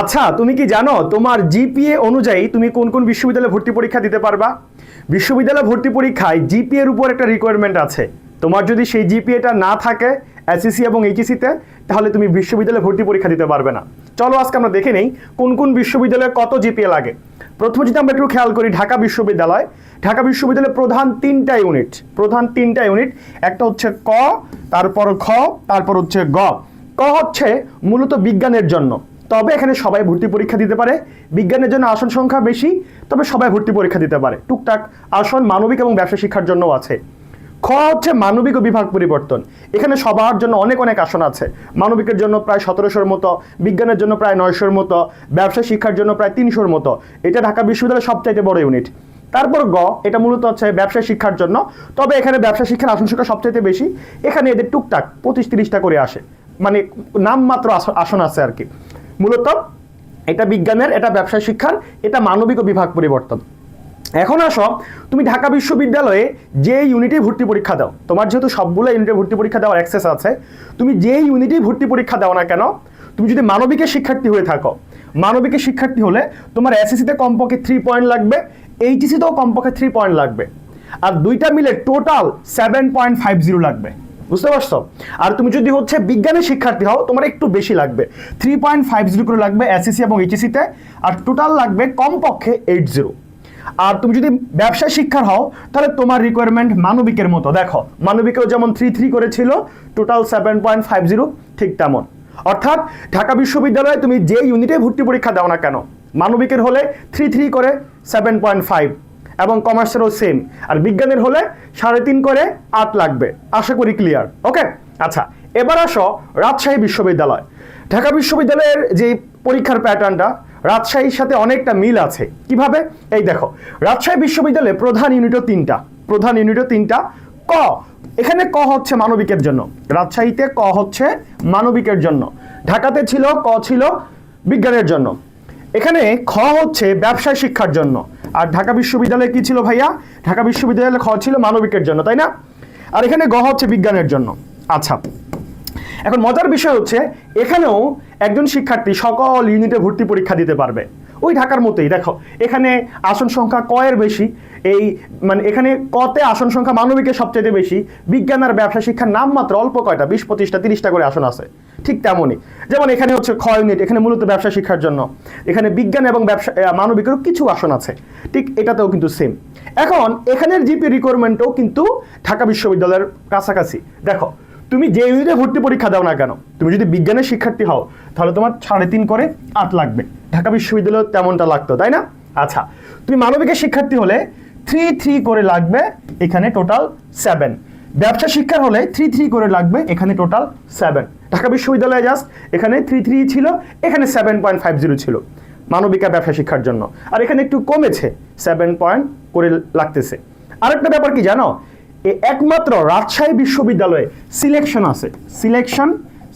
আচ্ছা তুমি কি জানো তোমার জিপিএ অনুযায়ী তুমি কোন কোন বিশ্ববিদ্যালয়ে ভর্তি পরীক্ষা দিতে পারবা? বিশ্ববিদ্যালয় ভর্তি পরীক্ষায় জিপিএর উপর একটা রিকোয়ারমেন্ট আছে। তোমার যদি সেই জিপিএটা না থাকে এসএসসি এবং এইচএসিতে তাহলে তুমি বিশ্ববিদ্যালয়ে ভর্তি পরীক্ষা দিতে পারবে না। চলো আজকে আমরা দেখে নেই কোন কোন বিশ্ববিদ্যালয়ে কত জিপিএ লাগে। প্রথমে যদি আমরা একটু খেয়াল করি ঢাকা বিশ্ববিদ্যালয়, ঢাকা বিশ্ববিদ্যালয়ের প্রধান তিনটা ইউনিট প্রধান তিনটা ইউনিট একটা হচ্ছে ক, তারপর খ, তারপর হচ্ছে গ। ক হচ্ছে মূলত বিজ্ঞানের জন্য। তবে এখানে সবাই ভর্তি পরীক্ষা দিতে পারে। বিজ্ঞানের জন্য আসন সংখ্যা বেশি, তবে সবাই ভর্তি পরীক্ষা দিতে পারে। টুকটাক আসন মানবিক এবং ব্যবসা শিক্ষার জন্যও আছে। খ হচ্ছে মানবিক ও বিভাগ পরিবর্তন। এখানে সবার জন্য অনেক অনেক আসন আছে। মানবিকের জন্য প্রায় সতেরোশোর মতো, বিজ্ঞানের জন্য প্রায় নয়শোর মতো, ব্যবসা শিক্ষার জন্য প্রায় তিনশোর মতো। এটা ঢাকা বিশ্ববিদ্যালয়ের সবচাইতে বড় ইউনিট তারপর গ, এটা মূলত হচ্ছে ব্যবসা শিক্ষার জন্য। তবে এখানে ব্যবসা শিক্ষার আসন সংখ্যা সবচাইতে বেশি। এখানে এদের টুকটাক পঁচিশ তিরিশটা করে আসে। মানে নামমাত্র আস- আসন আছে আর কি। মূলত এটা বিজ্ঞানের, এটা ব্যবসা শিক্ষার, এটা মানবিক ও বিভাগ পরিবর্তন। এখন আসো, তুমি ঢাকা বিশ্ববিদ্যালয়ে যে ইউনিটে ভর্তি পরীক্ষা দাও, তোমার যেহেতু সবগুলো ইউনিটে ভর্তি পরীক্ষা দেওয়ার অ্যাক্সেস আছে, তুমি যে ইউনিটেই ভর্তি পরীক্ষা দাও না কেন, তুমি যদি মানবিকের শিক্ষার্থী হয়ে থাকো, মানবিকের শিক্ষার্থী হলে তোমার এসএসসিতে কমপক্ষে থ্রি পয়েন্ট লাগবে এইচএসিতেও কমপক্ষে থ্রি পয়েন্ট লাগবে, আর দুইটা মিলে total seven point five zero লাগবে। বুঝতে পারছ? আর তুমি যদি হচ্ছে বিজ্ঞানের শিক্ষার্থী হও, তোমার একটু বেশি লাগবে। থ্রি পয়েন্ট ফাইভ জিরো করে লাগবে এসএসসি এবং এইচএসিতে আর টোটাল লাগবে কমপক্ষে এইট জিরো আর তুমি যদি ব্যবসা শিক্ষার হও, তাহলে তোমার রিকোয়ারমেন্ট মানবিকের মতো। দেখো, মানবিকেও যেমন থ্রি থ্রি করেছিল total seven point five zero ঠিক তেমন। অর্থাৎ ঢাকা বিশ্ববিদ্যালয়ে তুমি যে ইউনিটে ভর্তি পরীক্ষা দাও না কেন, মানবিকের হলে থ্রি থ্রি করে সেভেন পয়েন্ট ফাইভ এবং কমার্সেরও সেম আর বিজ্ঞানের হলে সাড়ে তিন করে আট লাগবে। আশা করি ক্লিয়ার ওকে আচ্ছা এবার আসো রাজশাহী বিশ্ববিদ্যালয়। ঢাকা বিশ্ববিদ্যালয়ের যে পরীক্ষার প্যাটার্নটা রাজশাহীর সাথে অনেকটা মিল আছে। কীভাবে? এই দেখো, রাজশাহী বিশ্ববিদ্যালয়ে প্রধান ইউনিটও তিনটা। প্রধান ইউনিটও তিনটা। ক, এখানে ক হচ্ছে মানবিকের জন্য। রাজশাহীতে ক হচ্ছে মানবিকের জন্য। ঢাকাতে ছিল, ক ছিল বিজ্ঞানের জন্য। এখানে খ হচ্ছে ব্যবসায় শিক্ষার জন্য। আর ঢাকা বিশ্ববিদ্যালয়ে কি ছিল ভাইয়া? ঢাকা বিশ্ববিদ্যালয়ে খ ছিল মানবিকের জন্য, তাই না? আর এখানে গ হচ্ছে বিজ্ঞানের জন্য। আচ্ছা এখন মজার বিষয় হচ্ছে, এখানেও একজন শিক্ষার্থী সকল ইউনিটে ভর্তি পরীক্ষা দিতে পারবে। ওই ঢাকার মতোই দেখো। এখানে আসন সংখ্যা কয়ের বেশি। এই মানে এখানে কতে আসন সংখ্যা মানবিকের সবচেয়ে বেশি। বিজ্ঞান আর ব্যবসা শিক্ষার নাম মাত্র অল্প কয়টা, বিশ, পঁচিশটা, তিরিশটা করে আসন আছে। ঠিক তেমনই। যেমন এখানে হচ্ছে খ ইউনিট এখানে মূলত ব্যবসা শিক্ষার জন্য। এখানে বিজ্ঞান এবং ব্যবসা মানবিকেরও কিছু আসন আছে। ঠিক এটাতেও কিন্তু সেম এখন, এখানের জিপি রিকোয়ারমেন্টও কিন্তু ঢাকা বিশ্ববিদ্যালয়ের কাছাকাছি। দেখো তুমি যে ইউনিটে ভর্তি পরীক্ষা দাও না কেন? তুমি যদি বিজ্ঞানের শিক্ষার্থী হও, তাহলে তোমার সাড়ে তিন করে আট লাগবে। ঢাকা বিশ্ববিদ্যালয়ে তেমনটা লাগতো, তাই না? আচ্ছা তুমি মানবিকের শিক্ষার্থী হলে থ্রি থ্রি করে লাগবে এখানে টোটাল সেভেন ব্যবসা শিক্ষার হলে থ্রি থ্রি করে লাগবে এখানে টোটাল সেভেন ঢাকা বিশ্ববিদ্যালয়ে জাস্ট এখানে থ্রি থ্রি ছিল, এখানে সেভেন পয়েন্ট ফাইভ জিরো ছিল মানবিকা ব্যবসা শিক্ষার জন্য। আর এখানে একটু কমেছে সেভেন পয়েন্ট করে লাগতেছে। আরেকটা ব্যাপার কি জানো? একমাত্র রাজশাহী বিশ্ববিদ্যালয়ে সিলেকশন আছে। সিলেকশন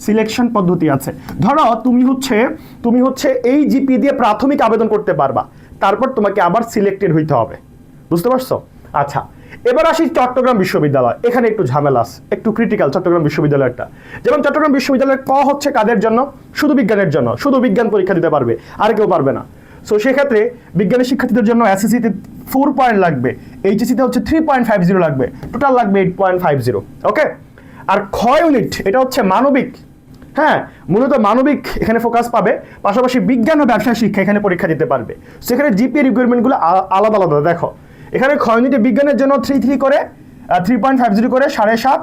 সিলেকশন পদ্ধতি আছে। ধরো তুমি হচ্ছে তুমি হচ্ছে এই জিপি দিয়ে প্রাথমিক আবেদন করতে পারবা, তারপর তোমাকে আবার সিলেক্টেড হইতে হবে। বুঝতে পারছ? আচ্ছা এবার আসি চট্টগ্রাম বিশ্ববিদ্যালয়। এখানে একটু ঝামেলা আছে, একটু ক্রিটিক্যাল চট্টগ্রাম বিশ্ববিদ্যালয়টা যেমন চট্টগ্রাম বিশ্ববিদ্যালয়ের ক হচ্ছে কাদের জন্য? শুধু বিজ্ঞানের জন্য। শুধু বিজ্ঞান পরীক্ষা দিতে পারবে, আর কেউ পারবে না। সো সেক্ষেত্রে বিজ্ঞানের শিক্ষার্থীদের জন্য এসএসসিতে ফোর পয়েন্ট লাগবে এইচএসিতে হচ্ছে থ্রি পয়েন্ট ফাইভ জিরো লাগবে টোটাল লাগবে eight point five zero okay আর খ ইউনিট এটা হচ্ছে মানবিক হ্যাঁ? মূলত মানবিক এখানে ফোকাস পাবে, পাশাপাশি বিজ্ঞান ও ব্যবসায় শিক্ষা এখানে পরীক্ষা দিতে পারবে। সেখানে জিপিএ রিকোয়ারমেন্টগুলো আলাদা আলাদা, দেখো। এখানে খ ইউনিটে বিজ্ঞানের জন্য থ্রি থ্রি করে থ্রি পয়েন্ট ফাইভ জিরো করে সাড়ে সাত,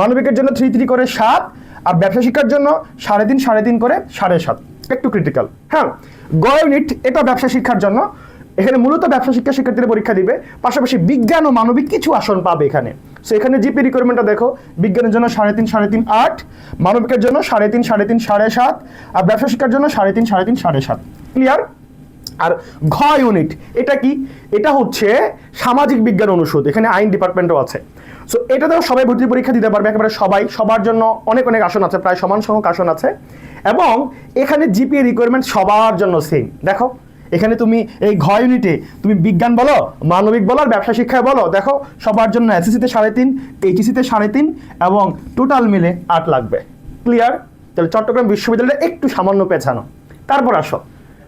মানবিকের জন্য থ্রি থ্রি করে সাত, আর ব্যবসা শিক্ষার জন্য সাড়ে তিন সাড়ে তিন করে সাড়ে সাত। একটু ক্রিটিক্যাল হ্যাঁ গ ইউনিট এটা ব্যবসা শিক্ষার জন্য। এখানে মূলত ব্যবসা শিক্ষা শিক্ষার্থীরা পরীক্ষা দিবে। পাশাপাশি বিজ্ঞান ও মানবিক কিছু আসন পাবে এখানে। সো এখানে জিপি রিকোয়ারমেন্টটা দেখো, বিজ্ঞানের জন্য সাড়ে তিন সাড়ে তিন, আট, মানবিকের জন্য সাড়ে তিন সাড়ে তিন, সাড়ে সাত, আর ব্যবসা শিক্ষার জন্য সাড়ে তিন সাড়ে তিন, সাড়ে সাত। ক্লিয়ার আর ঘ ইউনিট এটা কি? এটা হচ্ছে সামাজিক বিজ্ঞান অনুষদ। এখানে আইন ডিপার্টমেন্টও আছে। সো এটাতেও সবাই ভর্তি পরীক্ষা দিতে পারবে। একেবারে সবাই, সবার জন্য অনেক অনেক আসন আছে, প্রায় সমান সংখ্যক আসন আছে। এবং এখানে জিপিএ রিকোয়ারমেন্ট সবার জন্য সেম দেখো, এখানে তুমি এই ঘ ইউনিটে তুমি বিজ্ঞান বলো, মানবিক বলো, আর ব্যবসা শিক্ষায় বলো, দেখো, সবার জন্য এসএসসিতে সাড়ে তিন এইচএসিতে সাড়ে তিন, এবং টোটাল মিলে আট লাগবে। ক্লিয়ার তাহলে চট্টগ্রাম বিশ্ববিদ্যালয়টা একটু সামান্য পেছানো। তারপর আসো।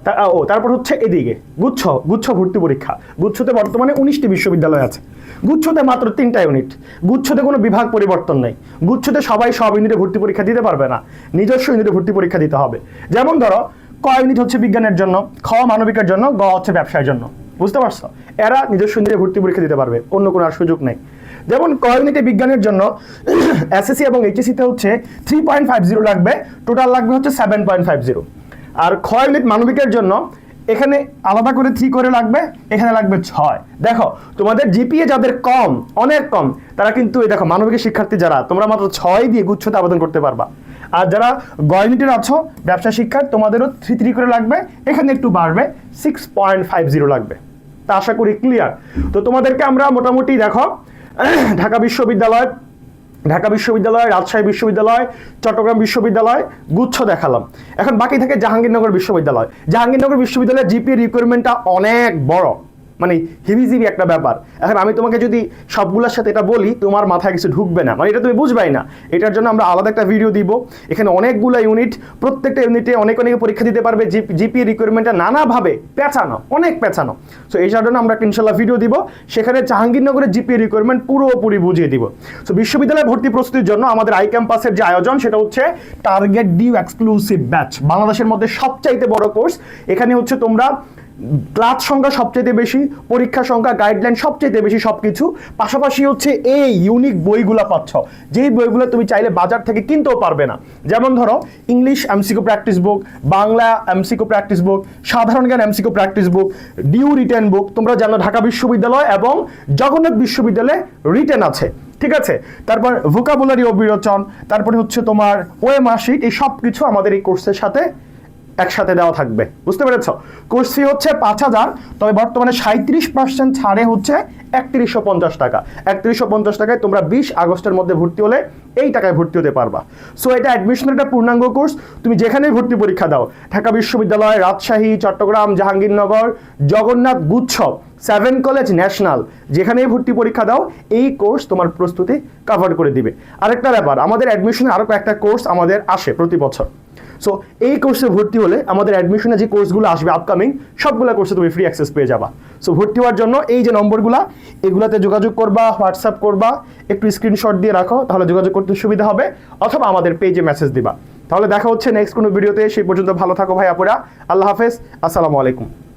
ও, তারপর হচ্ছে এদিকে। গুচ্ছ গুচ্ছ ভর্তি পরীক্ষা। গুচ্ছতে বর্তমানে উনিশটি বিশ্ববিদ্যালয় আছে। গুচ্ছতে মাত্র তিনটা ইউনিট। গুচ্ছতে কোনো বিভাগ পরিবর্তন নেই। গুচ্ছতে সবাই সব ইউনিটে ভর্তি পরীক্ষা দিতে পারবে না। নিজস্ব ইউনিটে ভর্তি পরীক্ষা দিতে হবে। যেমন ধরো, ক ইউনিট হচ্ছে বিজ্ঞানের জন্য, খ মানবিকের জন্য, গ হচ্ছে ব্যবসায়ের জন্য। বুঝতে পারছ? এরা নিজস্ব ইউনিটে ভর্তি পরীক্ষা দিতে পারবে। অন্য কোনো আর সুযোগ নেই। যেমন ক ইউনিটে বিজ্ঞানের জন্য এসএসসি এবং এইচএসসিতে হচ্ছে থ্রি পয়েন্ট ফাইভ জিরো লাগবে। টোটাল লাগবে হচ্ছে সেভেন পয়েন্ট ফাইভ জিরো আর খ ইউনিট মানবিকের জন্য এখানে আলাদা করে থ্রি করে লাগবে, এখানে লাগবে ছয়। দেখো, তোমাদের জিপিএ যাদের কম, অনেক কম, তারা কিন্তু এই দেখো মানবিকের শিক্ষার্থী যারা, তোমরা মাত্র ছয় দিয়ে গুচ্ছতে আবেদন করতে পারবা। আর যারা গয়নিটের আছো, ব্যবসা শিক্ষার, তোমাদেরও থ্রি থ্রি করে লাগবে, এখানে একটু বাড়বে সিক্স পয়েন্ট ফাইভ জিরো লাগবে। তা আশা করি ক্লিয়ার তো তোমাদেরকে আমরা মোটামুটি দেখো, ঢাকা বিশ্ববিদ্যালয় ঢাকা বিশ্ববিদ্যালয়, রাজশাহী বিশ্ববিদ্যালয়, চট্টগ্রাম বিশ্ববিদ্যালয়, গুচ্ছ দেখালাম। এখন বাকি থাকে জাহাঙ্গীরনগর বিশ্ববিদ্যালয়। জাহাঙ্গীরনগর বিশ্ববিদ্যালয়ের জিপি রিকোয়ারমেন্টটা অনেক বড়। মানে হিবিজিবি একটা ব্যাপার। এখন আমি তোমাকে যদি সবগুলোর সাথে এটা বলি, তোমার মাথায় কিছু ঢুকবে না। মানে এটা তুমি বুঝবাই না। এটার জন্য আমরা আলাদা একটা ভিডিও দিব। এখানে অনেকগুলো ইউনিট প্রত্যেকটা ইউনিটে অনেক অনেক পরীক্ষা দিতে পারবে। জিপি রিকোয়ারমেন্টটা নানাভাবে পেঁচানো, অনেক পেঁচানো। সো এই জন্য আমরা একটা ইনশাল্লাহ ভিডিও দিব। সেখানে জাহাঙ্গীরনগরের জিপি রিকোয়ারমেন্ট পুরোপুরি বুঝিয়ে দিব। সো বিশ্ববিদ্যালয় ভর্তি প্রস্তুতির জন্য আমাদের আই ক্যাম্পাসের যে আয়োজন, সেটা হচ্ছে টার্গেট ডিউ এক্সক্লুসিভ ব্যাচ বাংলাদেশের মধ্যে সবচাইতে বড় কোর্স এখানে হচ্ছে তোমরা ক্লাস সংখ্যা সবচেয়ে বেশি, পরীক্ষা সংখ্যা গাইডলাইন সবচেয়ে বেশি সবকিছু। পাশাপাশি হচ্ছে এই ইউনিক বইগুলো পাচ্ছ। যেই বইগুলো তুমি চাইলে বাজার থেকে কিনতেও পারবে না। যেমন ধরো English MCQ practice book Bangla MCQ practice book সাধারণ জ্ঞান MCQ practice book due written book তোমরা জানো ঢাকা বিশ্ববিদ্যালয় এবং জগন্নাথ বিশ্ববিদ্যালয়ে রিটেন আছে। ঠিক আছে? তারপর ভোকাবুলারি ও বিরোচন তারপরে হচ্ছে তোমার ওয়ে মাসিক, এই সব কিছু আমাদের এই কোর্সের সাথে একসাথে দেওয়া থাকবে। বুঝতে পেরেছ? কোর্স হচ্ছে পাঁচ হাজার, তবে বর্তমানে সাঁত্রিশ পার্সেন্ট ছাড়ে হচ্ছে একত্রিশশো পঞ্চাশ টাকা। একত্রিশশো পঞ্চাশ টাকায় তোমরা বিশ আগস্টের মধ্যে ভর্তি হলে এই টাকায় ভর্তি হতে পারবা। সো এটা অ্যাডমিশনের একটা পূর্ণাঙ্গ কোর্স তুমি যেখানেই ভর্তি পরীক্ষা দাও, ঢাকা বিশ্ববিদ্যালয়, রাজশাহী, চট্টগ্রাম, জাহাঙ্গীরনগর, জগন্নাথ গুচ্ছ সেভেন কলেজ ন্যাশনাল যেখানেই ভর্তি পরীক্ষা দাও, এই কোর্স তোমার প্রস্তুতি কভার করে দিবে। আরেকটা ব্যাপার, আমাদের অ্যাডমিশনে আরও কয়েকটা কোর্স আমাদের আসে প্রতি বছর। সো এই কোর্সে ভর্তি হলে আমাদের অ্যাডমিশনে যে কোর্সগুলো আসবে আপকামিং সবগুলো কোর্সে তুমি ফ্রি অ্যাক্সেস পেয়ে যাবা। সো ভর্তি হওয়ার জন্য এই যে নম্বরগুলো, এগুলাতে যোগাযোগ করবা হোয়াটসঅ্যাপ করবা, একটু স্ক্রিনশট দিয়ে রাখো, তাহলে যোগাযোগ করতে সুবিধা হবে, অথবা আমাদের পেজে মেসেজ দিবা। তাহলে দেখা হচ্ছে নেক্সট কোনো ভিডিওতে সেই পর্যন্ত ভালো থাকো ভাই আপুরা, আল্লাহ হাফেজ, আসসালামু আলাইকুম।